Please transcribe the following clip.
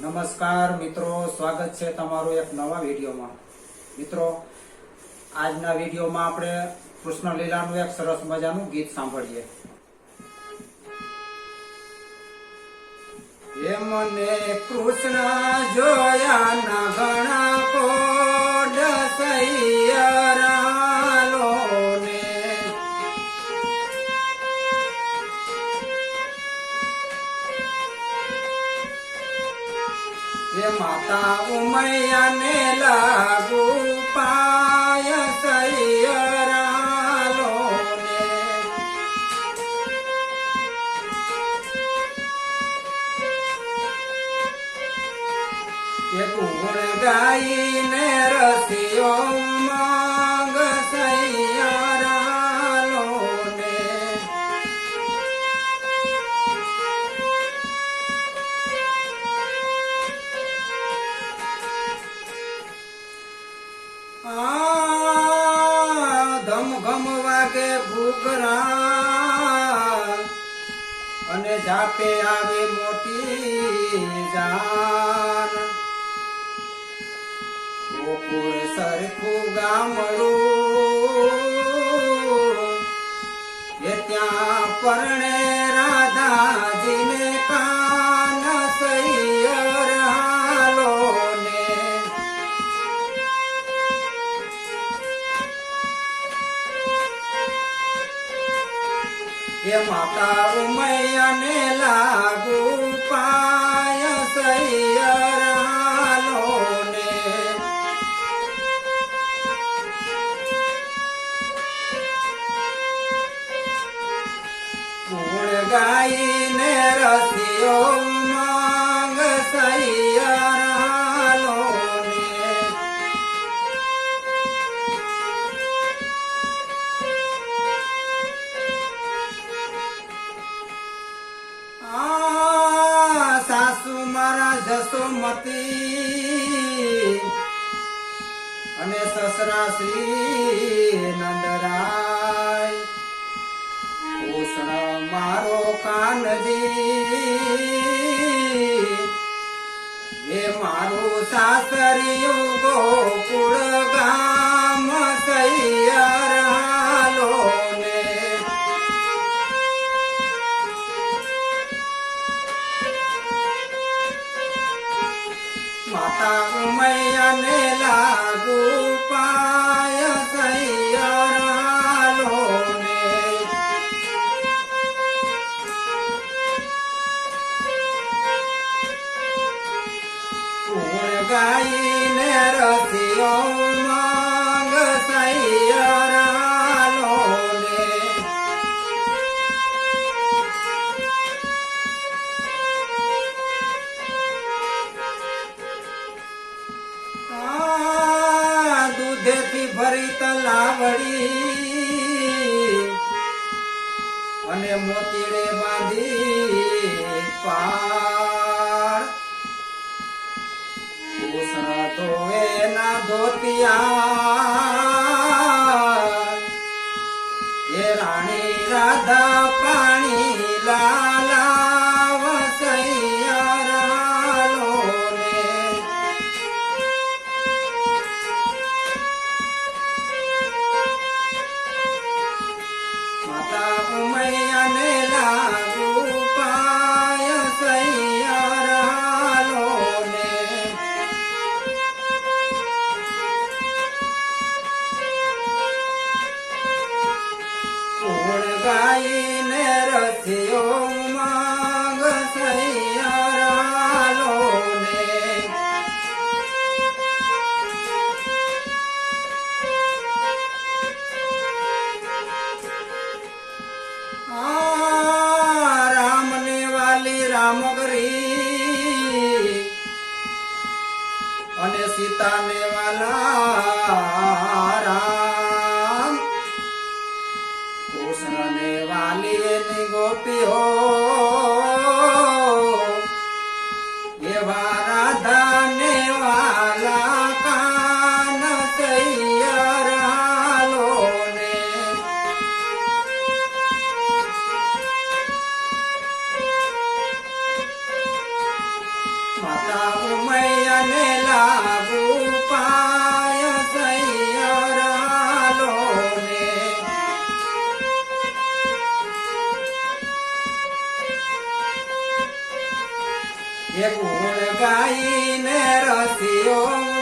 નમસ્કાર મિત્રો, સ્વાગત છે તમારું એક નવા વિડીયોમાં. મિત્રો, આજના વિડીયોમાં આપણે કૃષ્ણ લીલાનું એક સરસ મજાનું ગીત સાંભળીએ. એ મને કૃષ્ણ જોયા ના ઘણા એ માતા ઉમૈયાને લાગુ પાય સૈયરાલો ને ગુણ ગાઈને રસિયો ધમ ઘમ વાગે ભૂગરા અને જાપે આવે મોટી જાન. ગોકુળ સરખું ગામડું, એ ત્યાં પરણે રાધાજીને એ માતા ઉમૈયાને લાગુ પાય સૈયરાલોને કુળ ગાઈને રસિયો મારા જસોમતી અને સસરા શ્રી નંદરાય. કૃષ્ણ મારો કાનજી. એ મારું સાસરિયું ગોકુળ ગામ માતા ઉમૈયાને લાગુ પાય સૈયરાલો ને રસિયો દૂધેથી ભરી તલાવડી અને મોતીડે બાંધી પાર કૃષ્ણ ધોવે ના ધોતિયા. એ રાણી રાધા પાણી લાલાવ કુળ ગાઈને રસિયો માંગ સૈયરાલો ને રામને વાલી રામગરી અને સીતાને વાલા રામ गोपी हो એ ગુણ ગાઈને રસિયો